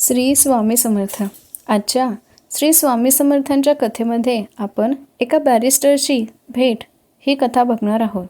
श्री स्वामी समर्थ. आजच्या श्री स्वामी समर्थांच्या कथेमध्ये आपण एका बॅरिस्टरची भेट ही कथा बघणार आहोत.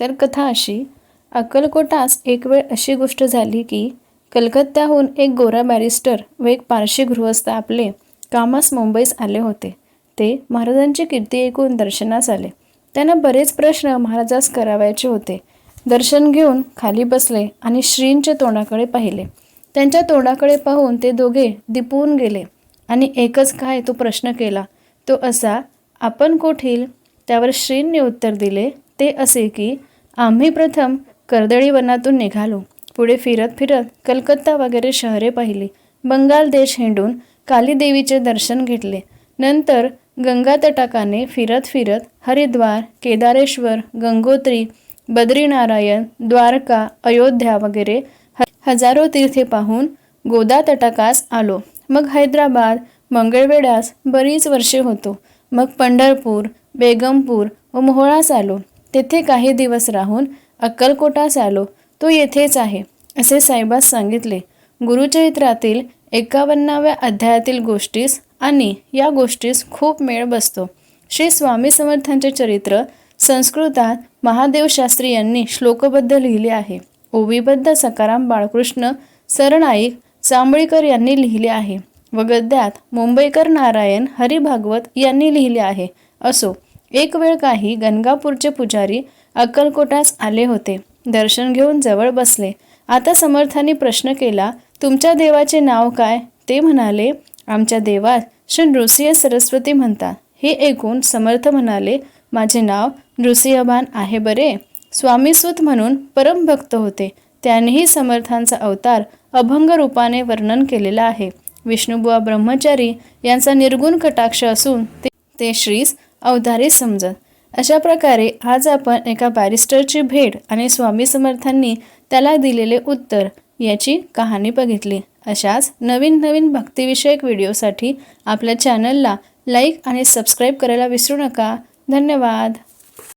तर कथा अशी अक्कलकोटास एक वेळ अशी गोष्ट झाली की कलकत्त्याहून एक गोरा बॅरिस्टर व एक पारशी गृहस्थ आपले कामास मुंबईस आले होते. ते महाराजांची कीर्ती ऐकून दर्शनास आले. त्यांना बरेच प्रश्न महाराजास करावायचे होते. दर्शन घेऊन खाली बसले आणि श्रींच्या तोंडाकडे पाहिले. त्यांच्या तोंडाकडे पाहून ते दोघे दिपून गेले. आणि एकच काय तो प्रश्न केला. तो असा आपण कोठील त्यावर श्रींनी उत्तर दिले. ते असे की आम्ही प्रथम कर्दळी वनातून निघालो. पुढे फिरत फिरत कलकत्ता वगैरे शहरे पाहिली. बंगाल देश हिंडून कालीदेवीचे दर्शन घेतले. नंतर गंगा तटाकाने फिरत फिरत हरिद्वार केदारेश्वर गंगोत्री बद्रीनारायण द्वारका अयोध्या वगैरे हजारो तीर्थे पाहून गोदा तटाकास आलो. मग हैदराबाद मंगळवेढ्यास बरीच वर्षे होतो. मग पंढरपूर बेगमपूर व मोहोळास आलो. तेथे काही दिवस राहून अक्कलकोटास आलो. तो येथेच आहे असे साहेबास सांगितले. गुरुचरित्रातील एकावन्नाव्या अध्यायातील गोष्टीस आणि या गोष्टीस खूप मेळ बसतो. श्री स्वामी समर्थांचे चरित्र संस्कृतात महादेव शास्त्री यांनी श्लोकबद्ध लिहिले आहे. ओवीबद्ध सकाराम बाळकृष्ण सरनाईक चांबळीकर यांनी लिहिले आहे. व गद्यात मुंबईकर नारायण हरिभागवत यांनी लिहिले आहे. असो एक वेळ काही गणगापूरचे पुजारी अक्कलकोटास आले होते. दर्शन घेऊन जवळ बसले. आता समर्थांनी प्रश्न केला तुमच्या देवाचे नाव काय? ते म्हणाले आमच्या देवात श्री नृसिंह सरस्वती म्हणतात. हे ऐकून समर्थ म्हणाले माझे नाव नृसिंहभान आहे बरे? स्वामीसूत म्हणून परमभक्त होते. त्यांनीही समर्थांचा अवतार अभंग रूपाने वर्णन केलेला आहे. विष्णुबुवा ब्रह्मचारी यांचा निर्गुण कटाक्ष असून ते ते श्रीस अवधारे समजत. अशा प्रकारे आज आपण एका बॅरिस्टरची भेट आणि स्वामी समर्थांनी त्याला दिलेले उत्तर याची कहाणी बघितली. अशाच नवीन नवीन भक्तिविषयक व्हिडिओसाठी आपल्या चॅनलला लाईक आणि सबस्क्राईब करायला विसरू नका. धन्यवाद.